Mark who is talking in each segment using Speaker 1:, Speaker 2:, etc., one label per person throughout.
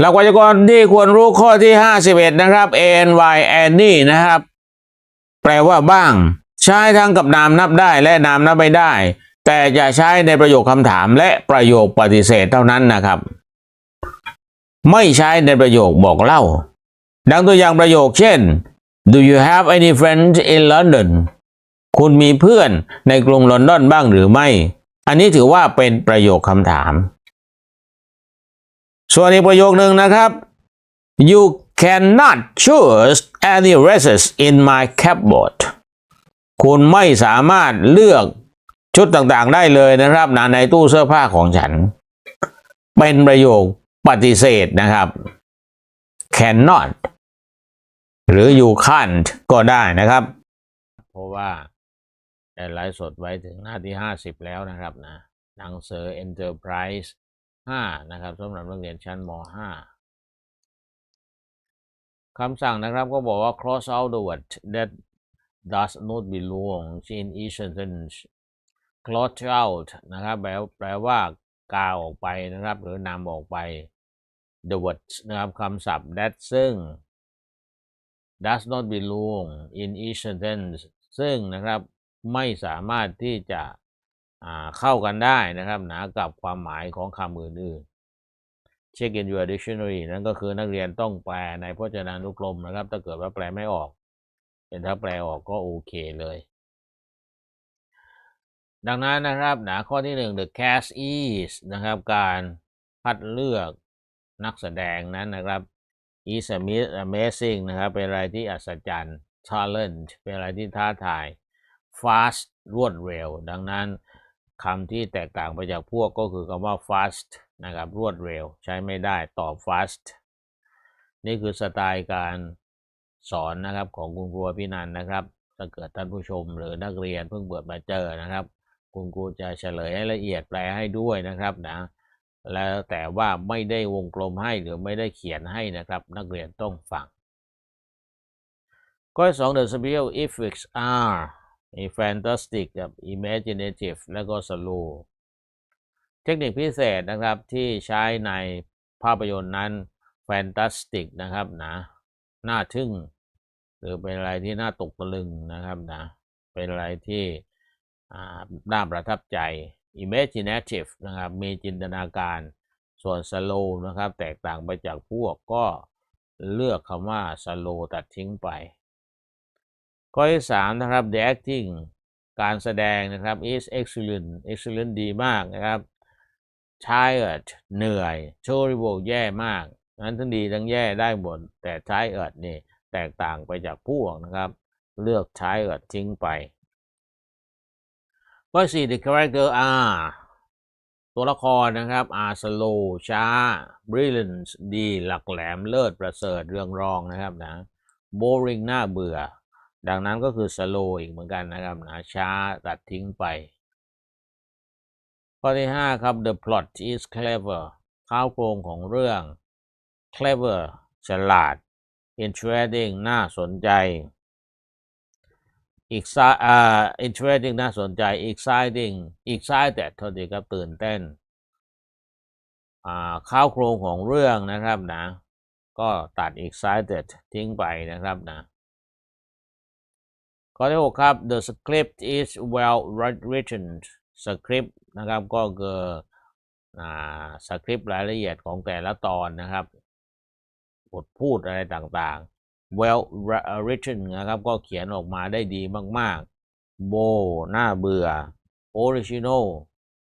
Speaker 1: หลักไวยากรณ์ที่ควรรู้ข้อที่ห้าสิบเอ็ดนะครับ a n y any นะครับ แปลว่าบ้าง ใช้ทั้งกับนามนับได้และนามนับไม่ได้ แต่จะใช้ในประโยคคำถามและประโยคปฏิเสธเท่านั้นนะครับ ไม่ใช้ในประโยคบอกเล่า ดังตัวอย่างประโยคเช่น Do you have any friends in London คุณมีเพื่อนในกรุงลอนดอนบ้างหรือไม่ อันนี้ถือว่าเป็นประโยคคำถาม ส่วนอีกประโยคหนึ่งนะครับ You cannot choose any dresses in my cupboard คุณไม่สามารถเลือกชุดต่างๆได้เลยนะครับนะในตู้เสื้อผ้าของฉัน เป็นประโยคปฏิเสธนะครับ cannot หรือ you can't ก็ได้นะครับ เพราะว่าได้ไลฟ์สดไว้ถึงหน้าที่ห้าสิบแล้วนะครับนะหนังสือ Enterprise ห้านะครับสำหรับนักเรียนชั้นมห้าคำสั่งนะครับก็บอกว่า cross out the word that does not belong in each sentence cross out นะครับแปลแปลว่ากาออกไปนะครับ หรือนำออกไป the words นะครับคำศัพท์ that ซึ่ง does not belong in each sentence ซึ่งนะครับไม่สามารถที่จะ เข้ากันได้นะครับหนะกับความหมายของคำอื่นๆ check in your dictionary นั่นก็คือนักเรียนต้องแปลในพจนานุกรมนะครับ ถ้าเกิดว่าแปลไม่ออกแต่ถ้าแปลออกก็โอเคเลย ดังนั้นนะครับหนะข้อที่หนึ่ง the cast is นะครับการคัดเลือกนักแสดงนั้นนะครับ is amazing นะครับ เป็นอะไรที่อัศจรรย์ talent เป็นอะไรที่ท้าทาย fast รวดเร็ว ดังนั้น คำที่แตกต่างไปจากพวกก็คือคำว่า fast นะครับ รวดเร็วใช้ไม่ได้ตอบ fast นี่คือสไตล์การสอนนะครับของคุณครูพินันนะครับถ้าเกิดท่านผู้ชมหรือนักเรียนเพิ่งเปิดมาเจอนะครับ คุณครูจะเฉลยให้ละเอียดแปลให้ด้วยนะครับนะแล้วแต่ว่าไม่ได้วงกลมให้หรือไม่ได้เขียนให้นะครับ นักเรียนต้องฟังข้อสอง the special effects are a fantastic กับ imaginative แล้วก็ slow เทคนิคพิเศษนะครับที่ใช้ในภาพยนตร์นั้น fantastic นะครับนะน่าทึ่ง หรือเป็นอะไรที่น่าตกตะลึงนะครับนะเป็นอะไรที่น่าประทับใจ imaginative นะครับมีจินตนาการส่วน slow นะครับ แตกต่างไปจากพวกก็เลือกคำว่า slow ตัดทิ้งไป ข้อที่สามนะครับ the acting การแสดงนะครับ is excellent excellent ดีมากนะครับ tired เหนื่อย terrible แย่มาก นั้นทั้งดีทั้งแย่ได้หมดแต่ tired นี่แตกต่างไปจากพวกนะครับ เลือก tired ทิ้งไปข้อสี่ the character are ตัวละครนะครับ are slow ช้า brilliant ดี หลักแหลม เลิศ ประเสริฐ เรืองรองนะครับนะ boring น่าเบื่อ ดังนั้นก็คือ slow อีกเหมือนกันนะครับนะช้าตัดทิ้งไป ข้อที่ห้าครับ the plot is clever ข้าวโครงของเรื่อง clever ฉลาด interesting น่าสนใจ exci- อ่า interesting น่าสนใจ exciting excited เท่าที่ครับตื่นเต้นข้าวโครงของเรื่องนะครับนะ ก็ตัด excited ทิ้งไปนะครับนะ ข้อที่หกครับ the script is well written script นะครับก็คือสคริปต์รายละเอียดของแต่ละตอนนะครับบทพูดอะไรต่างๆ well written นะครับก็เขียนออกมาได้ดีมากๆ โบน่าเบื่อ original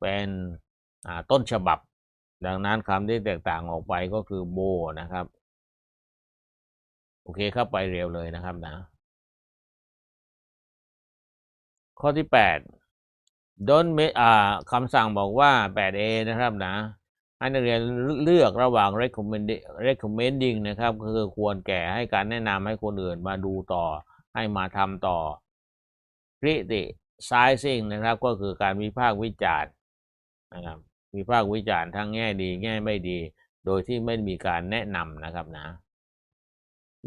Speaker 1: เป็นต้นฉบับ ดังนั้นคำที่แตกต่างออกไปก็คือโบนะครับ โอเคครับไปเร็วเลยนะครับนะ ข้อที่8 don't make อ่าคำสั่งบอกว่า 8a นะครับนะให้นักเรียนเลือกระหว่าง recommending recommending นะครับก็คือควรแก่ให้การแนะนำให้คนอื่นมาดูต่อ ให้มาทำต่อ criticizing นะครับก็คือการวิพากษ์วิจารณ์นะครับวิพากษ์วิจารณ์ทั้งแง่ดีแง่ไม่ดี โดยที่ไม่มีการแนะนำนะครับนะ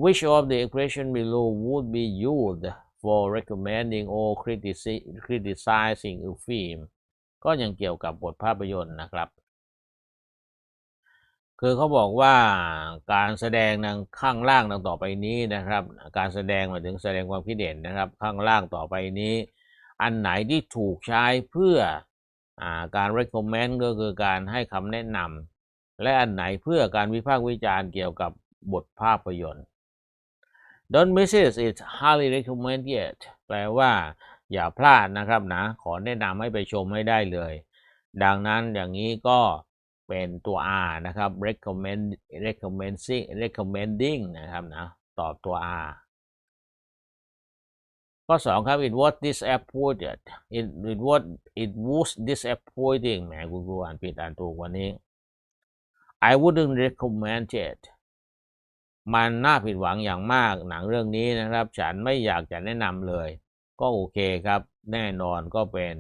Speaker 1: Which of the expression below would be used for recommending or critici- criticizing a film ก็ยังเกี่ยวกับบทภาพยนตร์นะครับ คือเขาบอกว่าการแสดงดังข้างล่างดังต่อไปนี้นะครับ การแสดงหมายถึงแสดงความคิดเห็นนะครับ ข้างล่างต่อไปนี้ อันไหนที่ถูกใช้เพื่ออาการ recommend ก็คือการให้คำแนะนำและอันไหนเพื่อการวิพากษ์วิจารณ์เกี่ยวกับบทภาพยนตร์ Don't miss it it's highly recommended แปลว่าอย่าพลาดนะครับนะ ขอแนะนำให้ไปชมให้ได้เลย ดังนั้นอย่างนี้ก็เป็นตัว R นะครับ recommend recommending recommending นะครับนะ ตอบตัว R ข้อสองครับ it was disappointed it it was it was disappointing แหมคุณครูอ่านผิดอ่านถูกวันนี้ I wouldn't recommend it มันน่าผิดหวังอย่างมากหนังเรื่องนี้นะครับ ฉันไม่อยากจะแนะนำเลย ก็โอเคครับ แน่นอนก็เป็น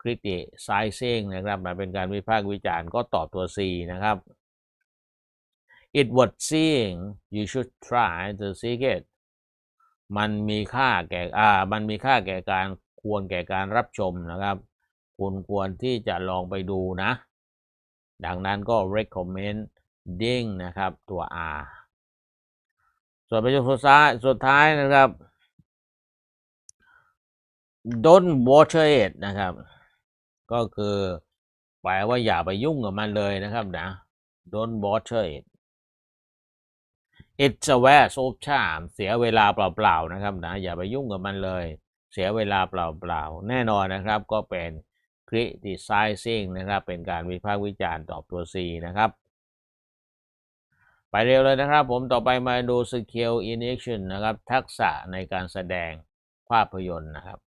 Speaker 1: criticizing นะครับมันเป็นการวิพากษ์วิจารณ์ก็ตอบตัว C นะครับ it was seeing you should try to see it มันมีค่าแก่อ่ามันมีค่าแก่การควรแก่การรับชมนะครับ คุณควรที่จะลองไปดูนะ ดังนั้นก็ recommending นะครับตัว R ส่วนประโยคสุดท้ายสุดท้ายนะครับ don't watch it นะครับ ก็คือแปลว่าอย่าไปยุ่งกับมันเลยนะครับนะ don't watch it it's a waste of time เสียเวลาเปล่าๆนะครับนะอย่าไปยุ่งกับมันเลย เสียเวลาเปล่าๆ แน่นอนนะครับก็เป็น criticizing นะครับ เป็นการวิพากษ์วิจารณ์ตอบตัว C นะครับ ไปเร็วเลยนะครับผมต่อไปมาดู skill in action นะครับ ทักษะในการแสดงภาพยนตร์นะครับ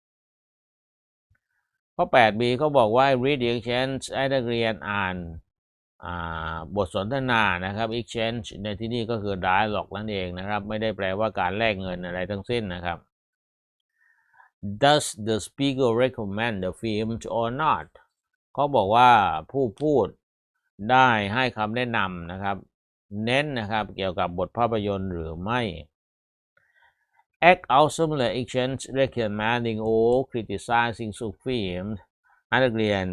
Speaker 1: ข้อ 8b เขาบอกว่า read exchange ให้นักเรียนอ่านบทสนทนานะครับ exchange ในที่นี้ก็คือ dialogue นั่นเองนะครับ ไม่ได้แปลว่าการแลกเงินอะไรทั้งสิ้นนะครับ Does the speaker recommend the film or not เขาบอกว่าผู้พูดได้ให้คำแนะนำนะครับ เน้นนะครับเกี่ยวกับบทภาพยนตร์หรือไม่ act out similar actions recommending or criticizing some films ให้นักเรียน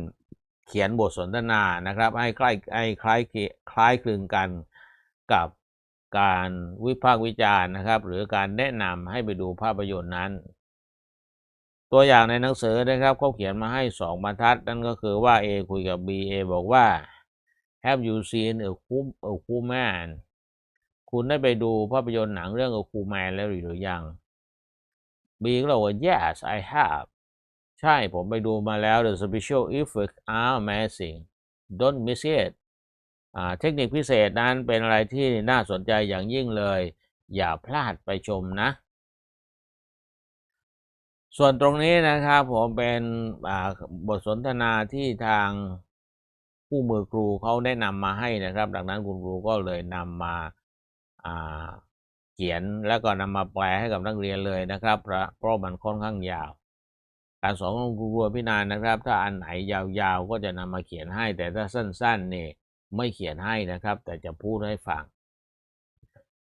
Speaker 1: เขียนบทสนทนานะครับ ให้ใกล้ให้คล้ายคล้ายคลึงกันกับการวิพากษ์วิจารณ์นะครับ หรือการแนะนำให้ไปดูภาพยนตร์นั้น ตัวอย่างในหนังสือนะครับเขาเขียนมาให้สองบรรทัดนั่นก็คือว่า A คุยกับ B A บอกว่า Have you seen a cool a cool man คุณได้ไปดูภาพยนตร์หนังเรื่อง A Cool Man แล้วหรือยัง B ก็บอกว่า Yes I have ใช่ ผมไปดูมาแล้ว The special effects are amazing don't miss it เทคนิคพิเศษนั้นเป็นอะไรที่น่าสนใจอย่างยิ่งเลย อย่าพลาดไปชมนะ ส่วนตรงนี้นะครับผมเป็นบทสนทนาที่ทาง ผู้มือครูเขาแนะนำมาให้นะครับ ดังนั้นคุณครูก็เลยนำมาเขียนแล้วก็นำมาแปลให้กับนักเรียนเลยนะครับ เพราะมันค่อนข้างยาว การสอนของครูพี่นานนะครับ ถ้าอันไหนยาวๆก็จะนำมาเขียนให้ แต่ถ้าสั้นๆนี่ไม่เขียนให้นะครับ แต่จะพูดให้ฟัง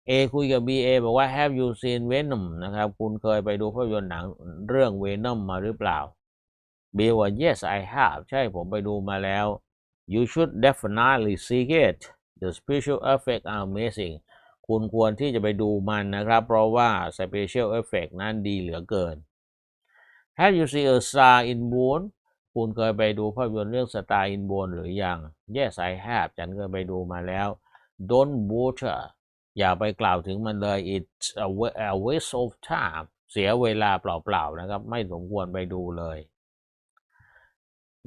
Speaker 1: A คุยกับ B A บอกว่า Have you seen Venom นะครับ คุณเคยไปดูภาพยนตร์หนังเรื่อง Venom มาหรือเปล่า B ว่า Yes I have ใช่ผมไปดูมาแล้ว You should definitely seek it the special effects are amazing คุณควรที่จะไปดูมันนะครับ เพราะว่า special effect นั้นดีเหลือเกิน Have you seen a star in Moon คุณเคยไปดูภาพยนตร์เรื่อง Star in Born หรือยัง Yes I have ฉันเคยไปดูมาแล้ว Don't bother อย่าไปกล่าวถึงมันเลย It's a waste of time เสียเวลาเปล่าๆนะครับ ไม่สมควรไปดูเลย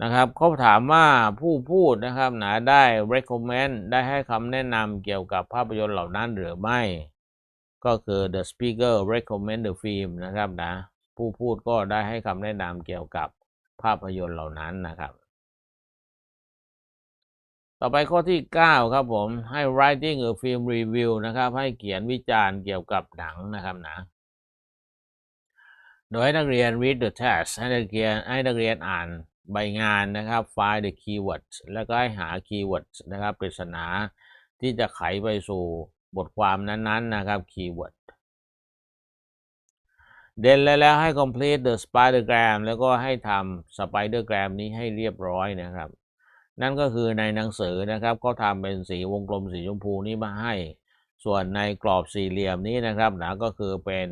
Speaker 1: นะครับเขาถามว่าผู้พูดนะครับหนะได้ recommend ได้ให้คำแนะนำเกี่ยวกับภาพยนตร์เหล่านั้นหรือไม่ ก็คือ the speaker recommend the film นะครับนะผู้พูดก็ได้ให้คำแนะนำเกี่ยวกับภาพยนตร์เหล่านั้นนะครับ ต่อไปข้อที่ 9 ครับผมให้ writing a film review นะครับให้เขียนวิจารณ์เกี่ยวกับหนังนะครับนะโดยให้นักเรียน read the text ให้นักเรียนให้นักเรียนอ่าน ใบงานนะครับ find the keywords แล้วก็ให้หา keywords นะครับปริศนาที่จะไขไปสู่บทความนั้นๆนะครับ keyword เด่นแล้วให้ complete the spidergram แล้วก็ให้ทำ spidergram นี้ให้เรียบร้อยนะครับ นั่นก็คือในหนังสือนะครับก็ทำเป็นสีวงกลมสีชมพูนี้มาให้ ส่วนในกรอบสี่เหลี่ยมนี้นะครับนะก็คือเป็น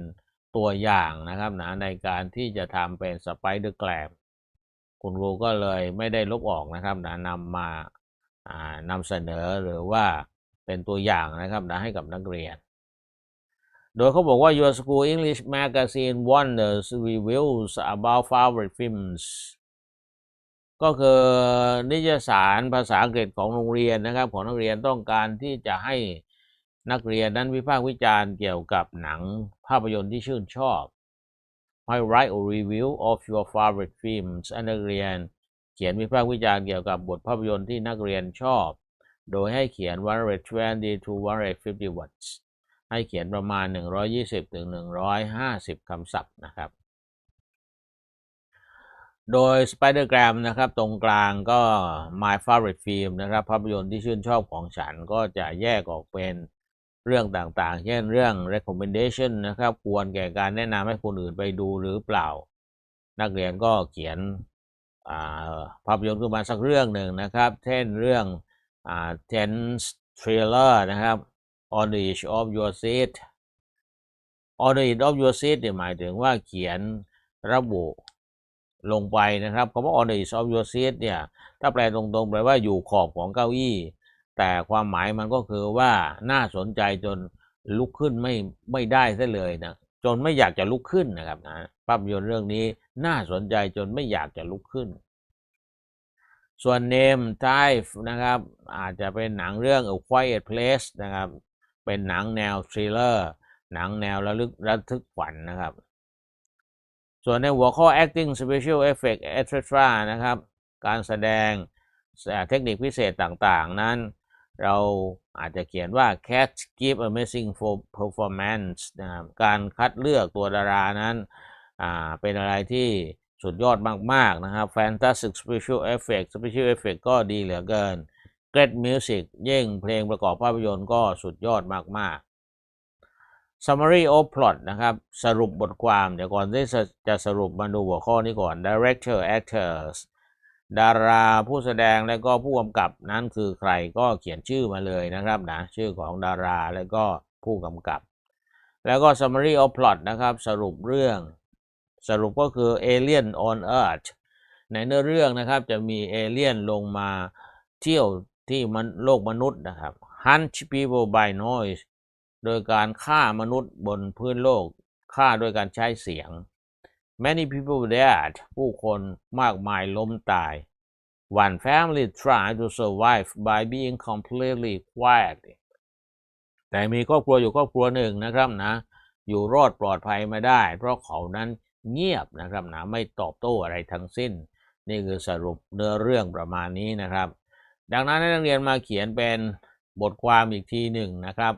Speaker 1: ตัวอย่างนะครับนะในการที่จะทำเป็นส คุณครูก็เลยไม่ได้ลบออกนะครับนะนำมาอ่านำเสนอหรือว่าเป็นตัวอย่างนะครับนะให้กับนักเรียน โดยเขาบอกว่า Your School English Magazine wonders reviews about favorite films ก็คือนิยสารภาษาอังกฤษของโรงเรียนนะครับ ของนักเรียนต้องการที่จะให้นักเรียนนั้นวิพากษ์วิจารณ์เกี่ยวกับหนังภาพยนตร์ที่ชื่นชอบ ให้ write a review of your favorite films ให้นักเรียน เขียนวิพากษ์วิจารณ์เกี่ยวกับบทภาพยนตร์ที่นักเรียนชอบ โดยให้เขียน 120 to 150 words ให้เขียนประมาณ 120ถึง150 คำศัพท์นะครับ โดย Spider-Gram นะครับ ตรงกลางก็ My Favorite Film นะครับ ภาพยนตร์ที่ชื่นชอบของฉันก็จะแยกออกเป็น เรื่องต่างๆ เช่นเรื่อง recommendation นะครับ ควรแก่การแนะนำให้คนอื่นไปดูหรือเปล่า นักเรียนก็เขียนภาพยนตร์ขึ้นมาสักเรื่องหนึ่งนะครับ เช่นเรื่อง tense thriller นะครับ on the edge of your seat on the edge of your seat เนี่ยหมายถึงว่าเขียนระบุลงไปนะครับคำว่า on the edge of your seat เนี่ย ถ้าแปลตรงๆ แปลว่าอยู่ขอบของเก้าอี้ แต่ความหมายมันก็คือว่าน่าสนใจจนลุกขึ้นไม่ไม่ได้ซะเลยนะจนไม่อยากจะลุกขึ้นนะครับนะภาพยนตร์เรื่องนี้น่าสนใจจนไม่อยากจะลุกขึ้น ส่วน name type นะครับ อาจจะเป็นหนังเรื่อง A Quiet Place นะครับ เป็นหนังแนวทริลเลอร์หนังแนวระลึกระทึกขวัญนนะครับ ส่วนในหัวข้อ acting special effect etc นะครับ การแสดงเทคนิคพิเศษต่างๆ นั้น เราอาจจะเขียนว่า catch, give amazing for performance นะครับการคัดเลือกตัวดารานั้นเป็นอะไรที่สุดยอดมาก ๆ นะครับ fantastic special effect special effect ก็ดีเหลือเกิน great music ยิ่งเพลงประกอบภาพยนตร์ก็สุดยอดมาก ๆ summary of plot นะครับ สรุปบทความ เดี๋ยวก่อนที่จะสรุปมาดูหัวข้อนี้ก่อน director actors ดาราผู้แสดงและก็ผู้กำกับนั้นคือใครก็เขียนชื่อมาเลยนะครับนะชื่อของดาราและก็ผู้กำกับ แล้วก็ summary of plot นะครับสรุปเรื่องสรุปก็คือ alien on earth ในเนื้อเรื่องนะครับจะมีเอเลี่ยนลงมาเที่ยวที่มันโลกมนุษย์นะครับ hunt people by noise โดยการฆ่ามนุษย์บนพื้นโลกฆ่าโดยการใช้เสียง many people died ผู้คนมากมายล้มตาย one family tried to survive by being completely quiet แต่มีครอบครัวอยู่ครอบครัวหนึ่งนะครับนะ อยู่รอดปลอดภัยมาได้ เพราะเขานั้นเงียบนะครับนะไม่ตอบโต้อะไรทั้งสิ้น นี่คือสรุปเนื้อเรื่องประมาณนี้นะครับ ดังนั้นนักเรียนมาเขียนเป็นบทความอีกทีหนึ่งนะครับ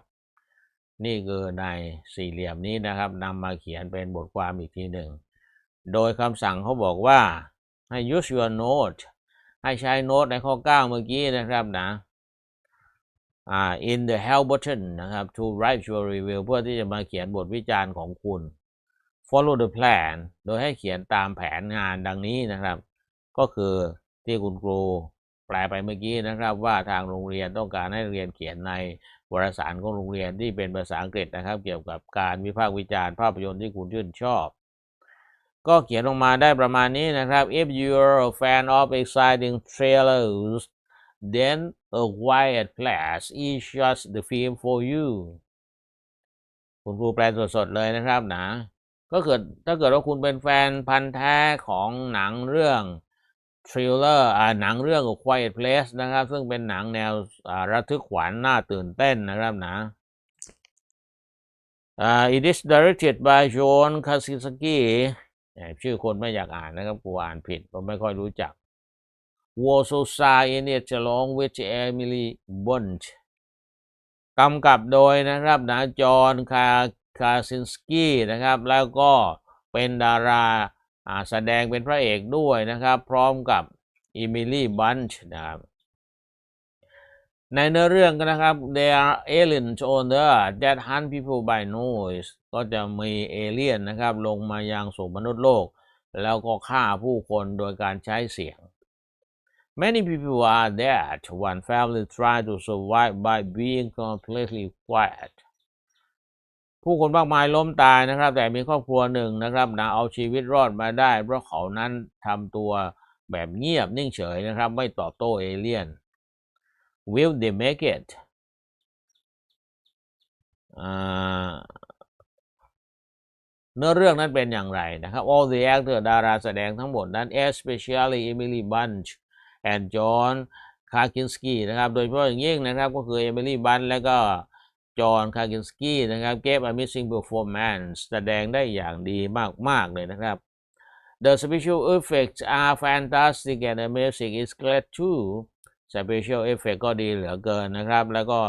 Speaker 1: นี่คือในสี่เหลี่ยมนี้นะครับนำมาเขียนเป็นบทความอีกทีหนึ่ง โดยคำสั่งเขาบอกว่าให้ use your note ให้ใช้โน้ตในข้อ 9 เมื่อกี้นะครับนะอ่า in the help button นะครับ to write your review เพื่อที่จะมาเขียนบทวิจารณ์ของคุณ follow the plan โดยให้เขียนตามแผนงานดังนี้นะครับ ก็คือที่คุณครูแปลไปเมื่อกี้นะครับ ว่าทางโรงเรียนต้องการให้เรียนเขียนในวารสารของโรงเรียนที่เป็นภาษาอังกฤษนะครับ เกี่ยวกับการวิพากษ์วิจารณ์ภาพยนตร์ที่คุณชื่นชอบ ก็เขียนลงมาได้ประมาณนี้นะครับ if you're a fan of exciting trailers then a quiet place is just the film for you คุณครูแปลสดๆเลยนะครับนะ ก็เกิดถ้าเกิดว่าคุณเป็นแฟนพันธ์แท้ของหนังเรื่องทริลเลอร์หนังเรื่อง Quiet Place นะครับ ซึ่งเป็นหนังแนวระทึกขวัญน่าตื่นเต้นนะครับนะอ่า it is directed by John Krasinski ชื่อคนไม่อยากอ่านนะครับกูอ่านผิดผมไม่ค่อยรู้จัก Warsaw Star in it along with Emily Blunt กำกับโดยนะครับนะจอห์นคาคาซินสกี้นะครับ แล้วก็เป็นดาราแสดงเป็นพระเอกด้วยนะครับ พร้อมกับอิมิลี่บันช์นะครับ ในเนื้อเรื่องกันนะครับ there are aliens on the earth that hunt people by noise ก็จะมีเอเลี่ยนนะครับ ลงมายังสู่มนุษย์โลก แล้วก็ฆ่าผู้คนโดยการใช้เสียง Many people are that one family try to survive by being completely quiet ผู้คนมากมายล้มตายนะครับ แต่มีครอบครัวหนึ่งนะครับนะเอาชีวิตรอดมาได้ เพราะเขานั้นทำตัวแบบเงียบนิ่งเฉยนะครับ ไม่ตอบโต้เอเลี่ยน Will they make it เนื้อเรื่องนั้นเป็นอย่างไรนะครับ All the actors ดาราแสดงทั้งหมดนั้น especially Emily Bunch and John Krasinski นะครับ โดยเฉพาะอย่างยิ่งนะครับ ก็คือ Emily Bunch และก็ John Krasinski นะครับ gave a missing performance แสดงได้อย่างดีมาก ๆ เลยนะครับ The special effects are fantastic and amazing is great too special effect ก็ดีเหลือเกินนะครับ แล้วก็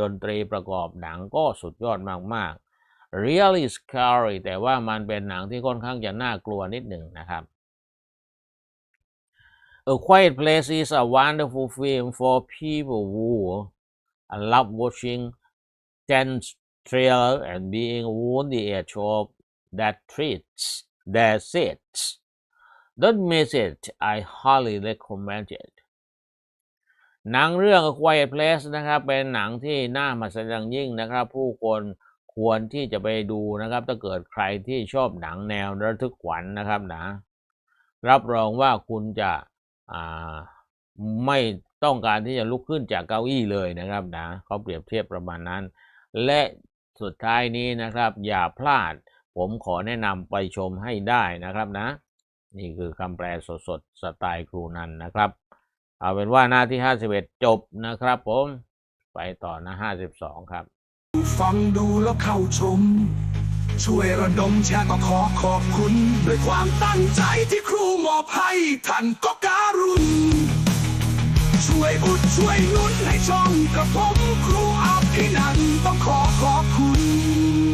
Speaker 1: ดนตรีประกอบหนังก็สุดยอดมากๆ really scary แต่ว่ามันเป็นหนังที่ค่อนข้างจะน่ากลัวนิดหนึ่งนะครับ A Quiet Place is a wonderful film for people who love watching tense thriller and being on the edge of that treats their seats. Don't miss it. I highly recommend it. หนังเรื่อง A Quiet Place นะครับ เป็นหนังที่น่ามาแสดงยิ่งนะครับ ผู้คนควรที่จะไปดูนะครับ ถ้าเกิดใครที่ชอบหนังแนวระทึกขวัญนะครับนะรับรองว่าคุณจะไม่ต้องการที่จะลุกขึ้นจากเก้าอี้เลยนะครับนะเขาเปรียบเทียบประมาณนั้น และสุดท้ายนี้นะครับ อย่าพลาด ผมขอแนะนำไปชมให้ได้นะครับนะ นี่คือคำแปลสดๆสไตล์ครูนันนะครับ เอาเป็นว่าหน้าที่51จบนะครับผม ไปต่อหนะ52ครับ
Speaker 2: ฟังดูแล้วเข้าชม ช่วยระดมแชร์ก็ขอขอบคุณ ด้วยความตั้งใจที่ครูมอบให้ท่านก็การุณ ช่วยอุดช่วยนุนให้ช่องกับผมครูอาภินันต้องขอขอบคุณ